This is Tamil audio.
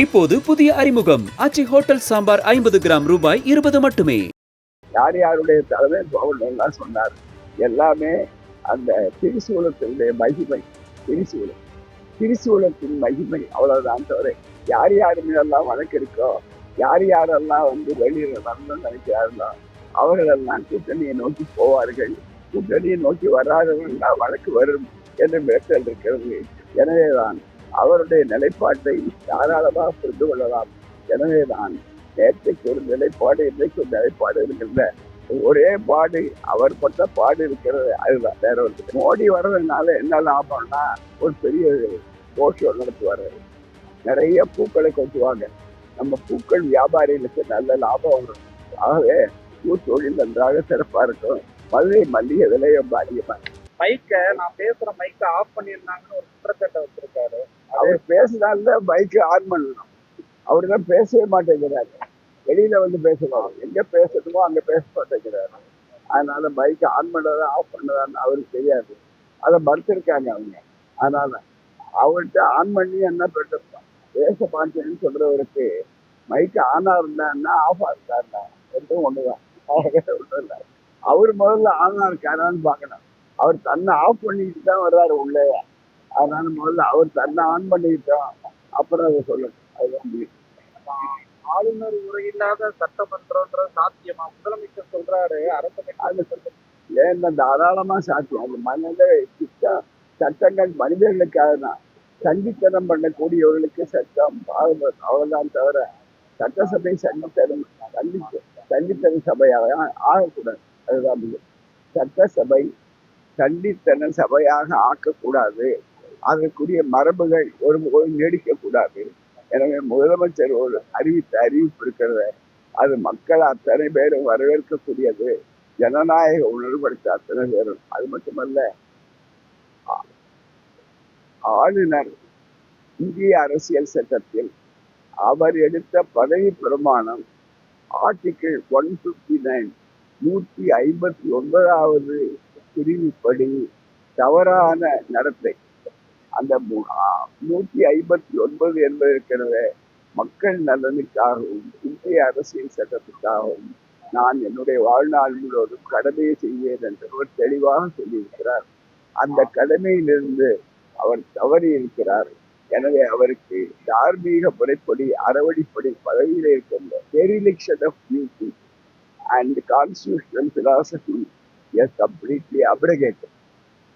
இப்போது புதிய அறிமுகம். ஆச்சி ஹோட்டல் சாம்பார் ஐம்பது கிராம் ரூபாய் இருபது மட்டுமே. யார் யாருடைய தலைமை எல்லாம் சொன்னார். எல்லாமே அந்த திரிசூலத்தினுடைய மகிமை திரிசூலம். திரிசூலத்தின் மகிமை அவ்வளவுதான் தவிர யார் யார் மீதெல்லாம் வழக்கு இருக்கோ யார் யாரெல்லாம் வந்து வெளியில வரணும்னு நினைக்கிறார்களோ அவர்களெல்லாம் கூட்டணியை நோக்கி போவார்கள். கூட்டணியை நோக்கி வராதவர்கள் வழக்கு வரும் என்று மிரட்டல் இருக்கிறது. எனவேதான் அவருடைய நிலைப்பாட்டை தாராளமாக புரிந்து கொள்ளலாம். எனவேதான் நேற்றைக்கு ஒரு நிலைப்பாடு இன்றைக்கு ஒரு நிலைப்பாடு இருக்கின்ற ஒரே பாடு அவர் பட்ட பாடு இருக்கிறது. அதுதான் வேற ஒரு மோடி வர்றதுனால என்ன லாபம்னா ஒரு பெரிய கோஷம் நடத்துவார். நிறைய பூக்களை கொட்டுவாங்க. நம்ம பூக்கள் வியாபாரிகளுக்கு நல்ல லாபம் வரும். ஆகவே பூத்தொழில் நன்றாக சிறப்பாக இருக்கும். மதுரை மல்லிகை விலை ரொம்ப மைக்கை நான் பேசுகிற மைக்கை ஆஃப் பண்ணியிருந்தாங்கன்னு ஒரு குற்றச்சாட்டை வச்சிருக்காரு. அவர் பேசினால்தான் பைக்கு ஆன் பண்ணணும். அவர் தான் பேசவே மாட்டேங்கிறாரு. வெளியில வந்து பேசணும் எங்க பேசணுமோ அங்க பேச மாட்டேங்கிறாரு. அதனால பைக் ஆன் பண்ணதா ஆஃப் பண்ணதான்னு அவருக்கு தெரியாது. அதை மறுத்திருக்காங்க அவங்க. அதனால அவர்கிட்ட ஆன் பண்ணி என்ன பண்ணிருப்பான் பேச மாட்டேன்னு சொல்றவருக்கு மைக் ஆனா இருந்தான்னா ஆஃபா இருக்காருன்னா ரெண்டும் ஒண்ணுதான். ஒண்ணும் இல்லை. அவர் முதல்ல ஆனா இருக்காரான்னு பார்க்கணும். அவர் தன்னை ஆஃப் பண்ணிட்டு தான் வர்றாரு உள்ளே அதனால முதல்ல அவர் தன்னை ஆன் பண்ணிக்கிட்டோம் அப்புறம் அதை சொல்லணும் அதுதான் முடியும் ஆளுநர் உரையில்லாத சட்டமன்றம்ன்ற சாத்தியமா? முதலமைச்சர் சொல்றாரு அரசு ஏன்னா தாராளமா சாத்தியம்? அது மனித சட்டங்கள் மனிதர்களுக்காக தான் சண்டித்தனம் பண்ணக்கூடியவர்களுக்கு சட்டம் பாதுகாப்பு அவ்வளவுதான் தவிர சட்டசபை சண்டித்தனம் சண்டி சண்டித்தன சபையாக ஆகக்கூடாது. அதுதான் சட்டசபை சண்டித்தன சபையாக ஆக்கக்கூடாது. அதற்குரிய மரபுகள் ஒரு நீடிக்கக்கூடாது. எனவே முதலமைச்சர் ஒரு அறிவித்த அறிவிப்பு இருக்கிறது. அது மக்கள் அத்தனை பேரும் வரவேற்கக்கூடியது. ஜனநாயக உணர்வுபடுத்த அத்தனை பேரும். அது மட்டுமல்ல ஆளுநர் இந்திய அரசியல் சட்டத்தில் அவர் எடுத்த பதவி பிரமாணம் ஆர்டிகிள் ஒன் பிப்டி நைன் நூற்றி ஐம்பத்தி ஒன்பதாவது பிரிவுப்படி தவறான நடத்தை. அந்த நூற்றி ஐம்பத்தி ஒன்பது என்பது இருக்கிறது மக்கள் நலனுக்காகவும் இந்திய அரசியல் சட்டத்துக்காகவும் நான் என்னுடைய வாழ்நாள் முழுவதும் கடமையை செய்வேன் என்று அவர் தெளிவாக சொல்லியிருக்கிறார். அந்த கடமையிலிருந்து அவர் தவறி இருக்கிறார். எனவே அவருக்கு தார்மீக முறைப்படி அறவழிப்படி பதவியில் இருக்கின்ற dereliction of duty and constitutional philosophy is completely abrogated